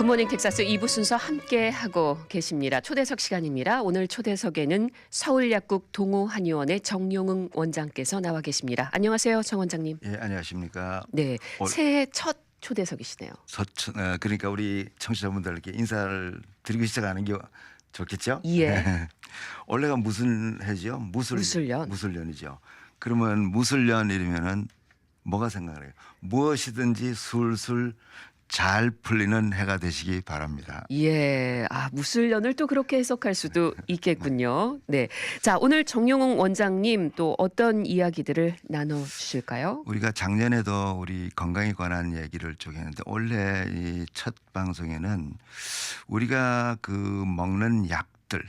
굿모닝 텍사스 2부 순서 함께 하고 계십니다. 초대석 시간입니다. 오늘 초대석에는 서울약국 동호한의원의 정용흥 원장께서 나와 계십니다. 안녕하세요, 정 원장님. 예, 안녕하십니까. 네, 올- 새해 첫 초대석이시네요. 서천, 어, 그러니까 우리 청취자분들께 인사를 드리고 시작하는 게 좋겠죠? 예. 원래가 무슨 해죠? 무술 무술년. 무술년이죠. 그러면 무술년 이러면은 뭐가 생각을 해요? 무엇이든지 술술 잘 풀리는 해가 되시기 바랍니다. 예, 아 무술년을 또 그렇게 해석할 수도 있겠군요. 네, 자 오늘 정용웅 원장님 또 어떤 이야기들을 나눠 주실까요? 우리가 작년에도 우리 건강에 관한 얘기를 쭉 했는데 올해 이 첫 방송에는 우리가 그 먹는 약들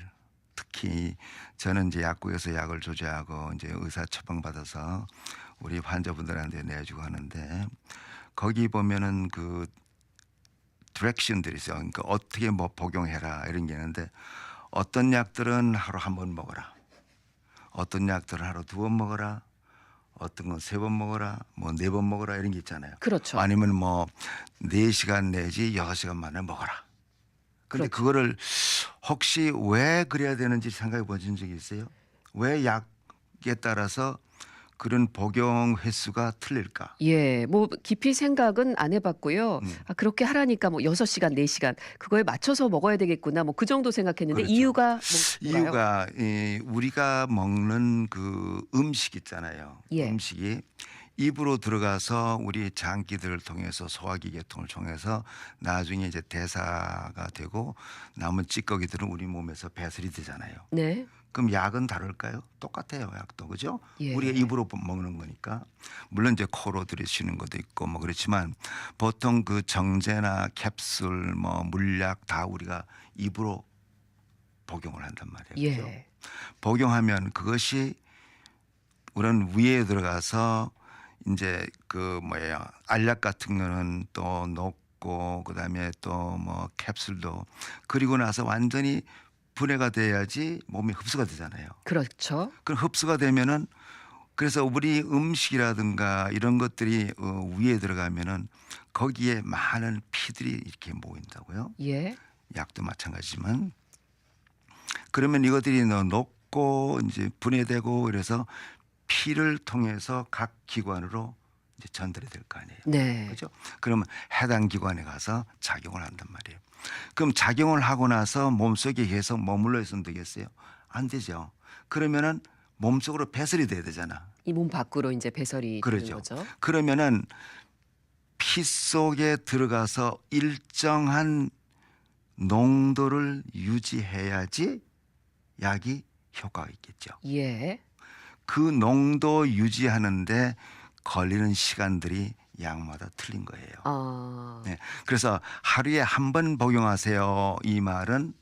특히 저는 이제 약국에서 약을 조제하고 이제 의사 처방 받아서 우리 환자분들한테 내주고 하는데 거기 보면은 그 디렉션들이 있어요. 그러니까 어떻게 뭐 복용해라 이런 게 있는데 어떤 약들은 하루 한 번 먹어라. 어떤 약들은 하루 두 번 먹어라. 어떤 건 세 번 먹어라. 뭐 네 번 먹어라 이런 게 있잖아요. 그렇죠. 아니면 뭐 네 시간 내지 여섯 시간 만에 먹어라. 근데 그렇죠. 그거를 혹시 왜 그래야 되는지 생각해 보신 적이 있어요? 왜 약에 따라서 그런 복용 횟수가 틀릴까? 예, 뭐 깊이 생각은 안 해봤고요. 음. 아, 그렇게 하라니까 뭐 여섯 시간, 네 시간 그거에 맞춰서 먹어야 되겠구나. 뭐 그 정도 생각했는데 그렇죠. 이유가 뭔가요? 이유가 이 우리가 먹는 그 음식 있잖아요. 예. 음식이 입으로 들어가서 우리 장기들을 통해서 소화기 계통을 통해서 나중에 이제 대사가 되고 남은 찌꺼기들은 우리 몸에서 배설이 되잖아요. 네, 그럼 약은 다를까요? 똑같아요, 약도 그죠? 예. 우리가 입으로 먹는 거니까 물론 이제 코로 들이쉬는 것도 있고 뭐 그렇지만 보통 그 정제나 캡슐 뭐 물약 다 우리가 입으로 복용을 한단 말이에요. 그죠? 예, 복용하면 그것이 우리는 위에 들어가서 이제 그 뭐예요 알약 같은 거는 또 녹고 그다음에 또 뭐 캡슐도 그리고 나서 완전히 분해가 돼야지 몸이 흡수가 되잖아요. 그렇죠. 그럼 흡수가 되면은 그래서 우리 음식이라든가 이런 것들이 어, 위에 들어가면은 거기에 많은 피들이 이렇게 모인다고요. 예, 약도 마찬가지지만 그러면 이것들이 너 녹고 이제 분해되고 그래서 피를 통해서 각 기관으로 이제 전달이 될 거 아니에요. 네, 그렇죠? 그러면 해당 기관에 가서 작용을 한단 말이에요. 그럼 작용을 하고 나서 몸속에 계속 머물러 있으면 되겠어요? 안 되죠. 그러면은 몸속으로 배설이 돼야 되잖아. 이 몸 밖으로 이제 배설이 되는 그렇죠. 거죠. 그러면은 피 속에 들어가서 일정한 농도를 유지해야지 약이 효과가 있겠죠. 예, 그 농도 유지하는데 걸리는 시간들이 약마다 틀린 거예요. 아, 네. 그래서 하루에 한 번 복용하세요. 이 말은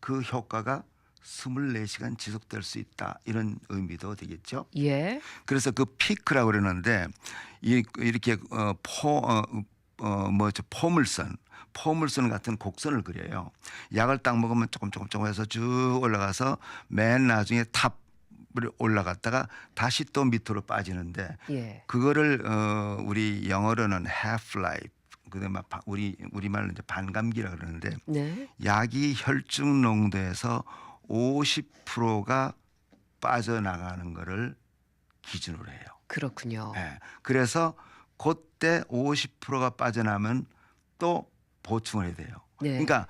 그 효과가 24시간 지속될 수 있다. 이런 의미도 되겠죠. 예, 그래서 그 피크라고 그러는데 이 이렇게 어 포어뭐저 포물선 포물선 같은 곡선을 그려요. 약을 딱 먹으면 조금 조금 조금 해서 쭉 올라가서 맨 나중에 탑을 올라갔다가 다시 또 밑으로 빠지는데 예, 그거를 어 우리 영어로는 half life 그다음에 바- 우리 우리말로 이제 반감기라 그러는데 네, 약이 혈중 농도에서 50%가 빠져나가는 거를 기준으로 해요. 그렇군요. 예. 그래서 그때 50%가 빠져나면 또 보충을 해야 돼요. 네. 그러니까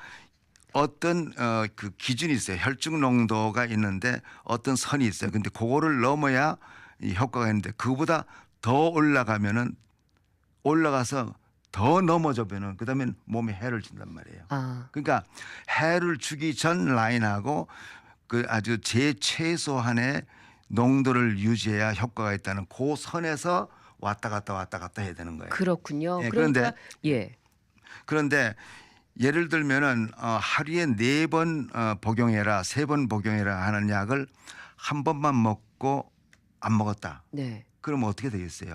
어떤 어, 그 기준이 있어요. 혈중 농도가 있는데 어떤 선이 있어요. 근데 그거를 넘어야 이 효과가 있는데 그보다 더 올라가면은 올라가서 더 넘어져면은 그다음에 몸에 해를 준단 말이에요. 아, 그러니까 해를 주기 전 라인하고 그 아주 제 최소한의 농도를 유지해야 효과가 있다는 그 선에서 왔다 갔다 왔다 갔다 해야 되는 거예요. 그렇군요. 예, 그러니까 그런데 예, 그런데 예를 들면은 어, 하루에 네 번 어, 복용해라, 세 번 복용해라 하는 약을 한 번만 먹고 안 먹었다. 네. 그러면 어떻게 되겠어요?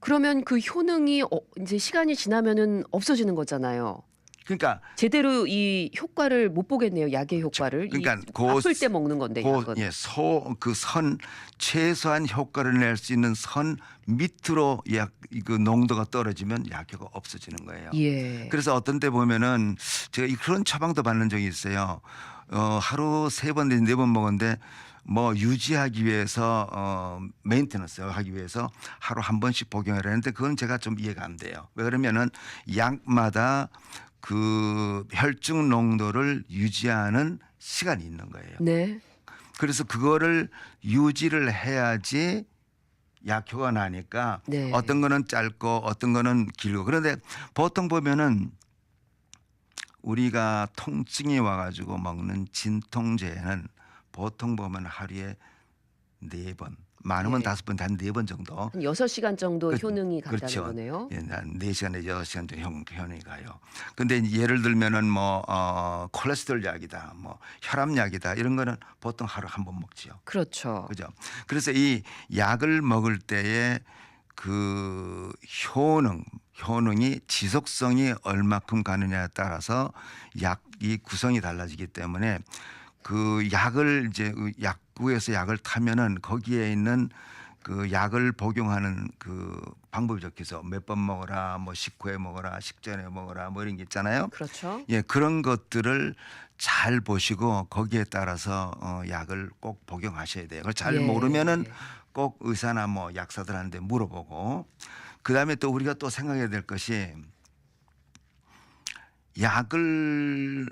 그러면 그 효능이 어, 이제 시간이 지나면은 없어지는 거잖아요. 그러니까 제대로 이 효과를 못 보겠네요. 약의 효과를. 그러니까 이그 아플 때 먹는 건데 그, 약은. 예, 소 그 선 최소한 효과를 낼 수 있는 선 밑으로 약 그 농도가 떨어지면 약효가 없어지는 거예요. 예. 그래서 어떤 때 보면은 제가 이 그런 처방도 받는 적이 있어요. 어, 하루 세 번, 네번 먹었는데 뭐 유지하기 위해서 어, 메인테너스 하기 위해서 하루 한 번씩 복용하려 했는데 그건 제가 좀 이해가 안 돼요. 왜 그러면은 약마다 그 혈중 농도를 유지하는 시간이 있는 거예요. 네. 그래서 그거를 유지를 해야지 약효가 나니까 네. 어떤 거는 짧고 어떤 거는 길고 그런데 보통 보면은 우리가 통증이 와가지고 먹는 진통제는 보통 보면 하루에 네 번 많으면 예. 다섯 번, 한네번 정도. 한 6시간 정도 그- 효능이 간다는 그렇죠. 거네요. 예, 한네 시간 내지 여섯 시간 정도 현- 현이 가요. 근데 예를 들면은 뭐 어, 콜레스테롤 약이다, 뭐 혈압 약이다 이런 거는 보통 하루 한 번 먹지요. 그렇죠. 그죠? 그래서 이 약을 먹을 때에 그 효능, 효능이 지속성이 얼마큼 가느냐에 따라서 약이 구성이 달라지기 때문에 그 약을 이제 그 약국에서 약을 타면은 거기에 있는 그 약을 복용하는 그 방법이 적혀서 몇 번 먹어라, 뭐 식후에 먹어라, 식전에 먹어라, 뭐 이런 게 있잖아요. 그렇죠. 예, 그런 것들을 잘 보시고 거기에 따라서 어, 약을 꼭 복용하셔야 돼요. 그걸 잘 예. 모르면은 꼭 의사나 뭐 약사들한테 물어보고 그 다음에 또 우리가 또 생각해야 될 것이 약을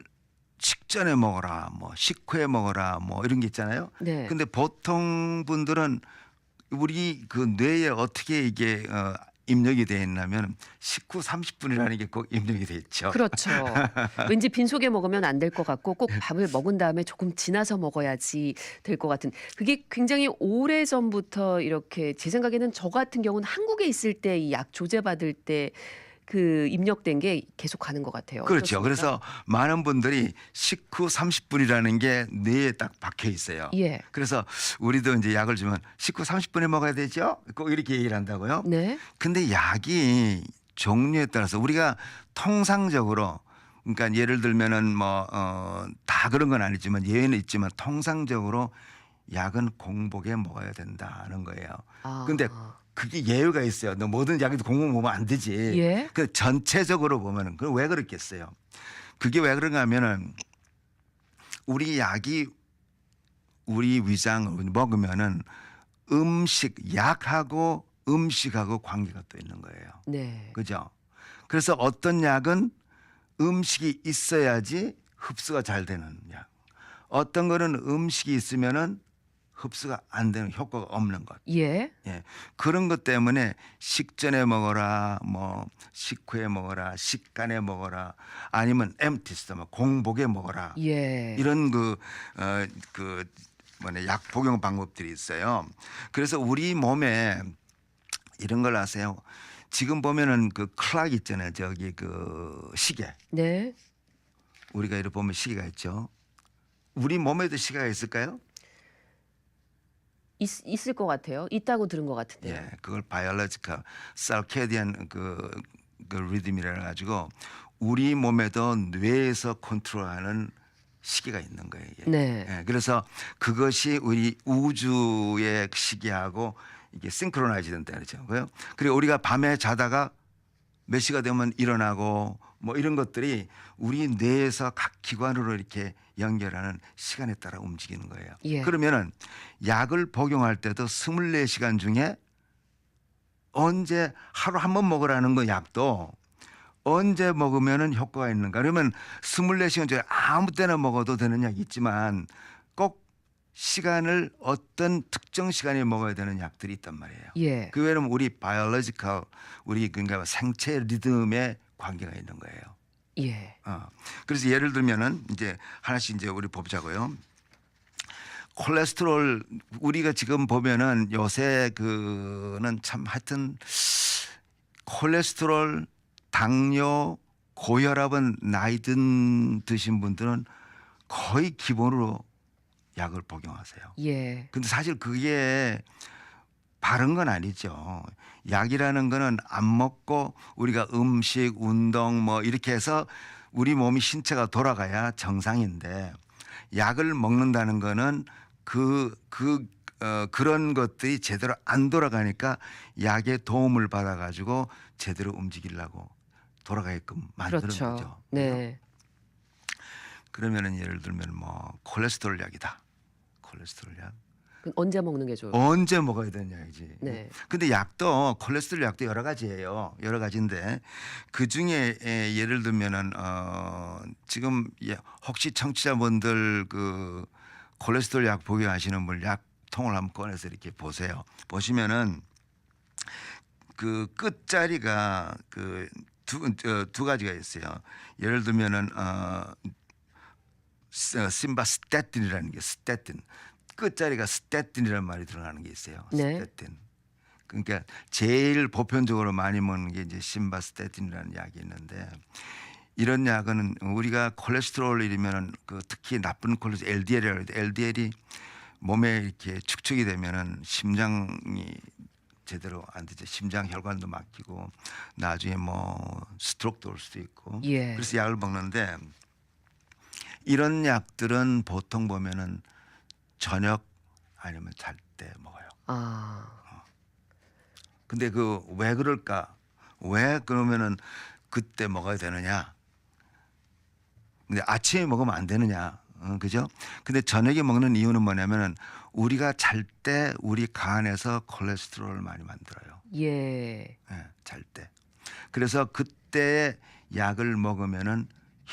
식전에 먹어라, 뭐 식후에 먹어라, 뭐 이런 게 있잖아요. 네. 근데 보통 분들은 우리 그 뇌에 어떻게 이게 어, 입력이 돼 있냐면 식후 30분이라는 게 꼭 입력이 돼 있죠. 그렇죠. 왠지 빈속에 먹으면 안 될 것 같고 꼭 밥을 먹은 다음에 조금 지나서 먹어야지 될 것 같은 그게 굉장히 오래 전부터 이렇게 제 생각에는 저 같은 경우는 한국에 있을 때 이 약 조제 받을 때 그 입력된 게 계속 가는 것 같아요. 그렇죠. 어떻습니까? 그래서 많은 분들이 식후 30분이라는 게 뇌에 딱 박혀 있어요. 예. 그래서 우리도 이제 약을 주면 식후 30분에 먹어야 되죠? 꼭 이렇게 얘기를 한다고요. 네. 근데 약이 종류에 따라서 우리가 통상적으로 그러니까 예를 들면은 뭐 어 다 그런 건 아니지만 예외는 있지만 통상적으로 약은 공복에 먹어야 된다는 거예요. 아. 근데 그게 예외가 있어요. 너 모든 약에도 공복 먹으면 안 되지. 예. 그 전체적으로 보면은 그 왜 그렇겠어요? 그게 왜 그런가 하면은 우리 약이 우리 위장을 먹으면은 음식 약하고 음식하고 관계가 또 있는 거예요. 네. 그죠? 그래서 어떤 약은 음식이 있어야지 흡수가 잘 되는 약. 어떤 거는 음식이 있으면은 흡수가 안 되는 효과가 없는 것. 예. 예. 그런 것 때문에 식전에 먹어라, 뭐 식후에 먹어라, 식간에 먹어라, 아니면 엠티 스토막 공복에 먹어라. 예. 이런 그, 어, 그, 뭐냐, 약 복용 방법들이 있어요. 그래서 우리 몸에 이런 걸 아세요? 지금 보면은 그 클락 있잖아요. 저기 그 시계. 네. 우리가 이렇게 보면 시계가 있죠. 우리 몸에도 시계가 있을까요? 있, 있을 것 같아요. 있다고 들은 것 같은데요. 예, 그걸 바이올로지컬 살케디안 그, 그 리듬이라 가지고 우리 몸에도 뇌에서 컨트롤하는 시계가 있는 거예요. 이게. 네. 예, 그래서 그것이 우리 우주의 시계하고 이게 싱크로나이즈 된다 그러죠. 그요 그리고 우리가 밤에 자다가 몇 시가 되면 일어나고 뭐 이런 것들이 우리 뇌에서 각 기관으로 이렇게 연결하는 시간에 따라 움직이는 거예요. 예. 그러면은 약을 복용할 때도 24시간 중에 언제 하루 한 번 먹으라는 거 약도 언제 먹으면은 효과가 있는가? 그러면 24시간 중에 아무 때나 먹어도 되는 약이 있지만 꼭 시간을 어떤 특정 시간에 먹어야 되는 약들이 있단 말이에요. 예. 그 외에는 우리 바이올로지컬 우리 그러니까 생체 리듬에 관계가 있는 거예요. 예. 어. 그래서 예를 들면은 이제 하나씩 이제 우리 보자고요. 콜레스테롤 우리가 지금 보면은 요새 그는 참 하여튼 콜레스테롤, 당뇨, 고혈압은 나이 든 드신 분들은 거의 기본으로 약을 복용하세요. 예. 근데 사실 그게 바른 건 아니죠. 약이라는 거는 안 먹고 우리가 음식, 운동 뭐 이렇게 해서 우리 몸이 신체가 돌아가야 정상인데 약을 먹는다는 거는 그, 그, 어, 그런 것들이 제대로 안 돌아가니까 약의 도움을 받아가지고 제대로 움직이려고 돌아가게끔 만드는 그렇죠. 거죠. 네. 그러면은 예를 들면 뭐 콜레스테롤 약이다. 콜레스테롤 약. 언제 먹는 게 좋을까요? 언제 먹어야 되냐 이지. 네. 근데 약도 콜레스테롤 약도 여러 가지예요. 여러 가지인데 그 중에 예, 예를 들면은 어 지금 예, 혹시 청취자분들 그 콜레스테롤 약 복용하시는 분 약통을 한번 꺼내서 이렇게 보세요. 보시면은 그 끝자리가 그두두 어, 가지가 있어요. 예를 들면은 어, 어 심바스테틴이라는 게 스테틴. 끝자리가 스태틴이라는 말이 들어가는 게 있어요. 네. 스태틴. 그러니까 제일 보편적으로 많이 먹는 게 이제 심바스테틴이라는 약이 있는데 이런 약은 우리가 콜레스테롤이면은 그 특히 나쁜 콜레스테롤 LDL이 LDL이 몸에 이렇게 축적이 되면은 심장이 제대로 안 되죠. 심장 혈관도 막히고 나중에 뭐 스트로크도 올 수도 있고. 예. 그래서 약을 먹는데 이런 약들은 보통 보면은 저녁 아니면 잘 때 먹어요. 아. 어. 근데 그 왜 그럴까? 왜 그러면은 그때 먹어야 되느냐? 근데 아침에 먹으면 안 되느냐? 어, 그죠? 근데 저녁에 먹는 이유는 뭐냐면은 우리가 잘 때 우리 간에서 콜레스테롤을 많이 만들어요. 예. 예, 잘 때. 그래서 그때 약을 먹으면은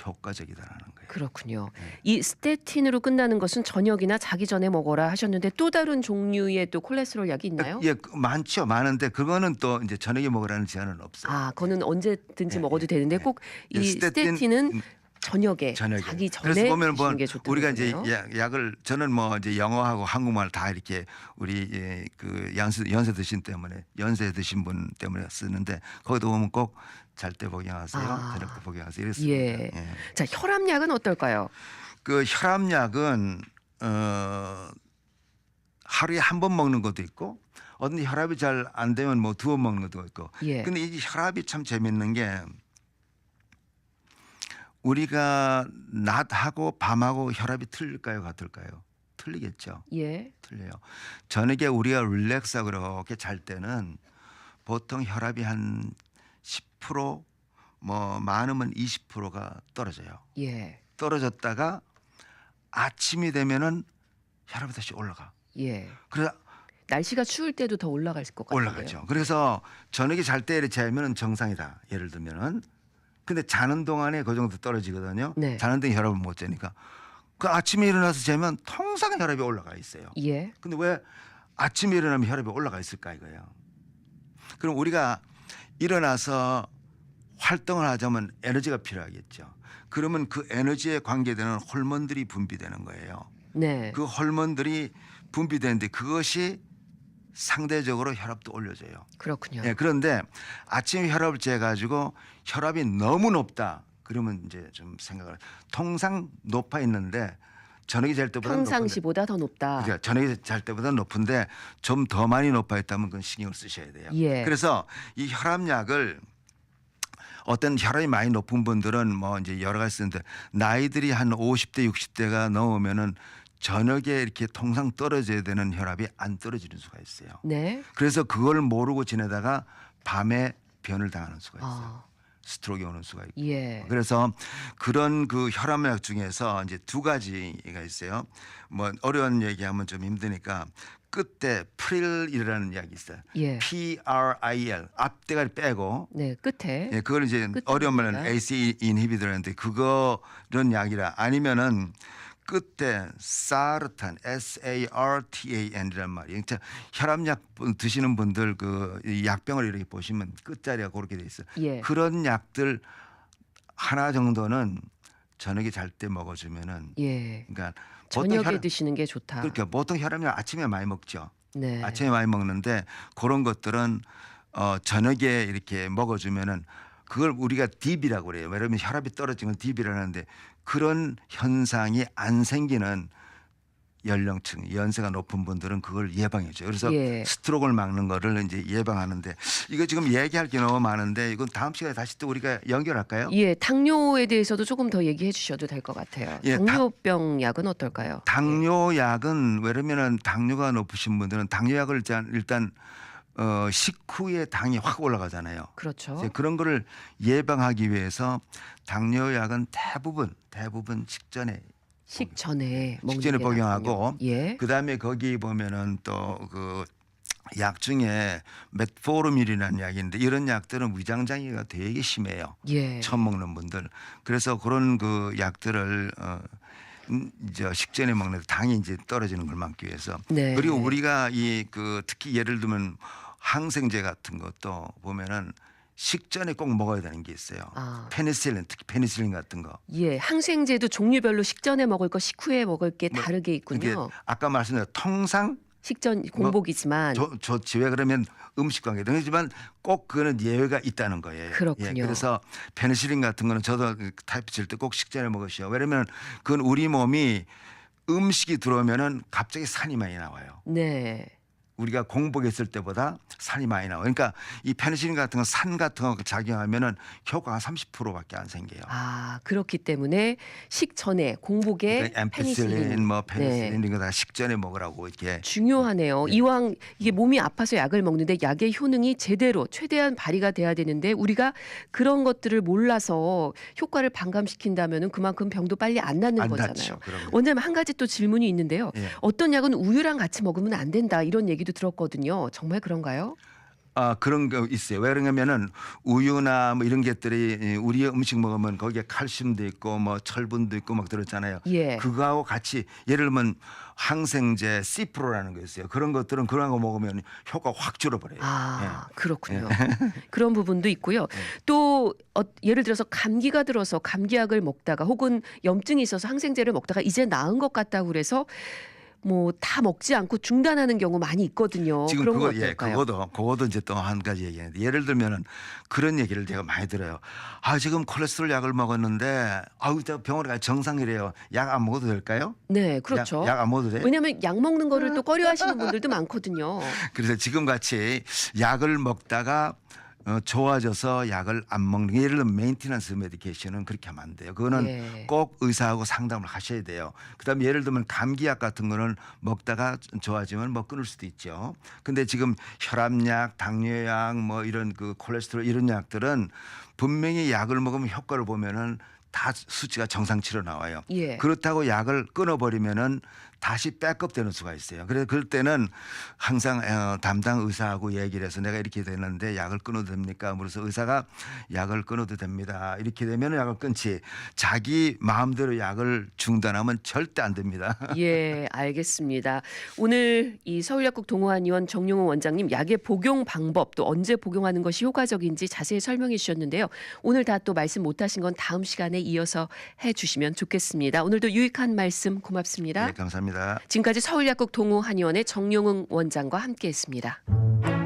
효과적이다라는 거예요. 그렇군요. 네. 이 스테틴으로 끝나는 것은 저녁이나 자기 전에 먹어라 하셨는데 또 다른 종류의 또 콜레스테롤 약이 있나요? 예, 그 많죠. 많은데 그거는 또 이제 저녁에 먹으라는 제한은 없어요. 아, 그거는 언제든지 네, 먹어도 네, 되는데 예. 네. 꼭 이 스테틴, 은 저녁에, 저녁에. 자기 전에 그래서 보면 뭐 드시는 게 좋다는 우리가 이제 거네요. 예, 약을 저는 뭐 이제 영어하고 한국말 다 이렇게 우리 예, 그 연세 연세 드신 때문에 연세 드신 분 때문에 쓰는데 거기도 보면 꼭 잘 때 복용하세요, 아. 저녁 때 복용하세요 이랬습니다. 예. 예. 자 혈압약은 어떨까요? 그 혈압약은 어 하루에 한 번 먹는 것도 있고 어떤 혈압이 잘 안 되면 뭐 두 번 먹는 것도 있고 예. 근데 이 혈압이 참 재밌는 게 우리가 낮하고 밤하고 혈압이 틀릴까요, 같을까요? 틀리겠죠. 예. 틀려요. 저녁에 우리가 릴렉스 그렇게 잘 때는 보통 혈압이 한 10%, 뭐 많으면 20%가 떨어져요. 예. 떨어졌다가 아침이 되면은 혈압이 다시 올라가. 예. 그래서 날씨가 추울 때도 더 올라갈 것 같아요. 올라가죠. 그래서 저녁에 잘 때 재면은 정상이다. 예를 들면은 근데 자는 동안에 그 정도 떨어지거든요. 네. 자는 동안 혈압을 못 재니까. 그 아침에 일어나서 재면 통상 혈압이 올라가 있어요. 예. 근데 왜 아침에 일어나면 혈압이 올라가 있을까 이거예요. 그럼 우리가 일어나서 활동을 하자면 에너지가 필요하겠죠. 그러면 그 에너지에 관계되는 호르몬들이 분비되는 거예요. 네. 그 호르몬들이 분비되는데 그것이 상대적으로 혈압도 올려져요. 그렇군요. 예, 그런데 아침 혈압을 재가지고 혈압이 너무 높다. 그러면 이제 좀 생각을 통상 높아 있는데 저녁이 잘 때보다 평상시보다 더 높다. 그러니까 저녁이 잘 때보다 높은데 좀 더 많이 높아 있다면 그건 신경을 쓰셔야 돼요. 예. 그래서 이 혈압약을 어떤 혈압이 많이 높은 분들은 뭐 이제 여러 가지 쓰는데 나이들이 한 50대 60대가 넘으면은 저녁에 이렇게 통상 떨어져야 되는 혈압이 안 떨어지는 수가 있어요. 네. 그래서 그걸 모르고 지내다가 밤에 변을 당하는 수가 있어요. 아. 스트로크 오는 수가 있고. 예. 그래서 그런 그 혈압약 중에서 이제 두 가지가 있어요. 뭐 어려운 얘기하면 좀 힘드니까 끝에 프릴이라는 약이 있어요. 예. P R I L 앞대가 빼고 네, 끝에. 예, 그걸 이제 어려우면 ACE 인히비더라는데 그거는 약이라 아니면은 끝에 사르탄 S A R T A N이란 말이에요. 그러니까 혈압약 드시는 분들 그 약병을 이렇게 보시면 끝자리가 그렇게 돼 있어요. 예. 그런 약들 하나 정도는 저녁에 잘 때 먹어주면은 예. 그러니까 저녁에 혈압, 드시는 게 좋다. 그러니까 보통 혈압약 아침에 많이 먹죠. 네. 아침에 많이 먹는데 그런 것들은 어 저녁에 이렇게 먹어주면은 그걸 우리가 딥이라고 그래요. 왜냐하면 혈압이 떨어지는 걸 DB라고 하는데 그런 현상이 안 생기는 연령층, 연세가 높은 분들은 그걸 예방해 줘요. 그래서 예. 스트로크를 막는 거를 이제 예방하는데 이거 지금 얘기할 게 너무 많은데 이건 다음 시간에 다시 또 우리가 연결할까요? 예, 당뇨에 대해서도 조금 더 얘기해 주셔도 될 것 같아요. 예, 당뇨병 약은 어떨까요? 당뇨 약은 왜냐면은 당뇨가 높으신 분들은 당뇨 약을 일단, 일단 어 식후에 당이 확 올라가잖아요. 그렇죠. 그런 거를 예방하기 위해서 당뇨약은 대부분 대부분 식전에 식전에 먹는 식전에 게 복용하고. 예. 그다음에 거기 보면은 또그 약 중에 메트포르밀이라는 약인데 이런 약들은 위장 장애가 되게 심해요. 예. 처음 먹는 분들. 그래서 그런 그 약들을 어 음, 이제 식전에 먹는 당이 이제 떨어지는 걸 막기 위해서. 네. 그리고 우리가 이 그 특히 예를 들면 항생제 같은 것도 보면은 식전에 꼭 먹어야 되는 게 있어요. 아. 페니실린 특히 페니실린 같은 거. 예, 항생제도 종류별로 식전에 먹을 거, 식후에 먹을 게 뭐, 다르게 이게 있군요. 아까 말씀드린 통상 식전 공복이지만 조, 좋지 왜 그러면 음식 관계 등이지만 꼭 그거는 예외가 있다는 거예요. 그렇군요. 예, 그래서 페니실린 같은 거는 저도 그 타입 칠 때 꼭 식전에 먹으시오. 왜냐면 그건 우리 몸이 음식이 들어오면은 갑자기 산이 많이 나와요. 네. 우리가 공복했을 때보다 산이 많이 나와요. 그러니까 이 페니실린 같은 거산 같은 거 작용하면은 효과가 30%밖에 안 생겨요. 아, 그렇기 때문에 식전에 공복에 그러니까 엠피실린, 페니실린 뭐 네. 페니실린 이런 거 다 식전에 먹으라고 이렇게 중요하네요. 이왕 이게 몸이 아파서 약을 먹는데 약의 효능이 제대로 최대한 발휘가 돼야 되는데 우리가 그런 것들을 몰라서 효과를 반감시킨다면은 그만큼 병도 빨리 안 낫는 안 거잖아요. 낫죠. 그럼요. 원장님 한 가지 또 질문이 있는데요. 예. 어떤 약은 우유랑 같이 먹으면 안 된다 이런 얘기도 들었거든요. 정말 그런가요? 아 그런 거 있어요. 왜 그러냐면은 우유나 뭐 이런 것들이 이 우리의 음식 먹으면 거기에 칼슘도 있고 뭐 철분도 있고 막 들었잖아요. 예. 그거하고 같이 예를 들면 항생제 시프로라는 거 있어요. 그런 것들은 그런 거 먹으면 효과 확 줄어버려요. 아, 그렇군요. 예. 그런 부분도 있고요. 또 어, 예를 들어서 감기가 들어서 감기약을 먹다가 혹은 염증이 있어서 항생제를 먹다가 이제 나은 것 같다고 그래서 뭐 다 먹지 않고 중단하는 경우 많이 있거든요. 지금 그런 거 그거 예 어떨까요? 그거도 그거도 이제 또 한 가지 얘기하는데 예를 들면은 그런 얘기를 제가 많이 들어요. 아 지금 콜레스테롤 약을 먹었는데 아우 저 병원에 가 정상이래요. 약 안 먹어도 될까요? 네, 그렇죠. 약 안 먹어도 돼? 왜냐하면 약 먹는 거를 또 꺼려하시는 분들도 많거든요. 그래서 지금 같이 약을 먹다가 어, 좋아져서 약을 안 먹는 게 예를 들면 메인티넌스 메디케이션은 그렇게 하면 안 돼요. 그거는 예. 꼭 의사하고 상담을 하셔야 돼요. 그다음에 예를 들면 감기약 같은 거는 먹다가 좋아지면 뭐 끊을 수도 있죠. 근데 지금 혈압약, 당뇨약 뭐 이런 그 콜레스테롤 이런 약들은 분명히 약을 먹으면 효과를 보면은 다 수치가 정상치로 나와요. 예. 그렇다고 약을 끊어버리면은 다시 백업되는 수가 있어요. 그래서 그럴 때는 항상 어, 담당 의사하고 얘기를 해서 내가 이렇게 되는데 약을 끊어도 됩니까? 그래서 의사가 약을 끊어도 됩니다. 이렇게 되면 약을 끊지 자기 마음대로 약을 중단하면 절대 안 됩니다. 예, 알겠습니다. 오늘 이 서울약국 동호한의원 정용호 원장님 약의 복용 방법 또 언제 복용하는 것이 효과적인지 자세히 설명해 주셨는데요. 오늘 다 또 말씀 못하신 건 다음 시간에 이어서 해 주시면 좋겠습니다. 오늘도 유익한 말씀 고맙습니다. 네, 감사합니다. 지금까지 서울약국 동호한의원의 정용흥 원장과 함께했습니다.